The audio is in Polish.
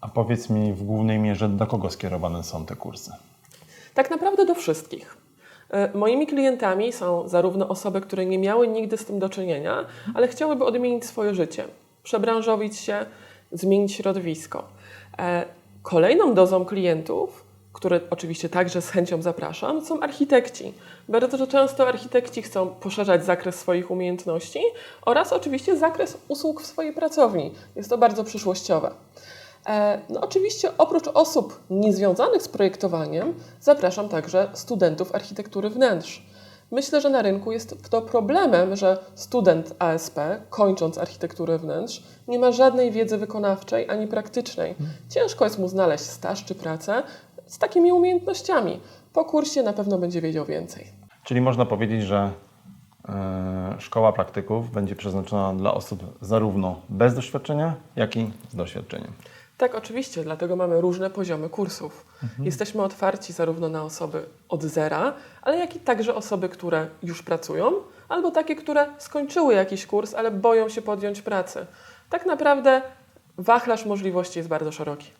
A powiedz mi w głównej mierze, do kogo skierowane są te kursy? Tak naprawdę do wszystkich. E, Moimi klientami są zarówno osoby, które nie miały nigdy z tym do czynienia, ale chciałyby odmienić swoje życie, przebranżowić się, zmienić środowisko. E, Kolejną dozą klientów, które oczywiście także z chęcią zapraszam, są architekci. Bardzo często architekci chcą poszerzać zakres swoich umiejętności oraz oczywiście zakres usług w swojej pracowni. Jest to bardzo przyszłościowe. E, No oczywiście oprócz osób niezwiązanych z projektowaniem zapraszam także studentów architektury wnętrz. Myślę, że na rynku jest to problemem, że student ASP, kończąc architekturę wnętrz, nie ma żadnej wiedzy wykonawczej ani praktycznej. Ciężko jest mu znaleźć staż czy pracę z takimi umiejętnościami. Po kursie na pewno będzie wiedział więcej. Czyli można powiedzieć, że e, szkoła praktyków będzie przeznaczona dla osób zarówno bez doświadczenia, jak i z doświadczeniem. Tak, oczywiście, dlatego mamy różne poziomy kursów. Jesteśmy otwarci zarówno na osoby od zera, ale jak i także osoby, które już pracują, albo takie, które skończyły jakiś kurs, ale boją się podjąć pracy. Tak naprawdę wachlarz możliwości jest bardzo szeroki.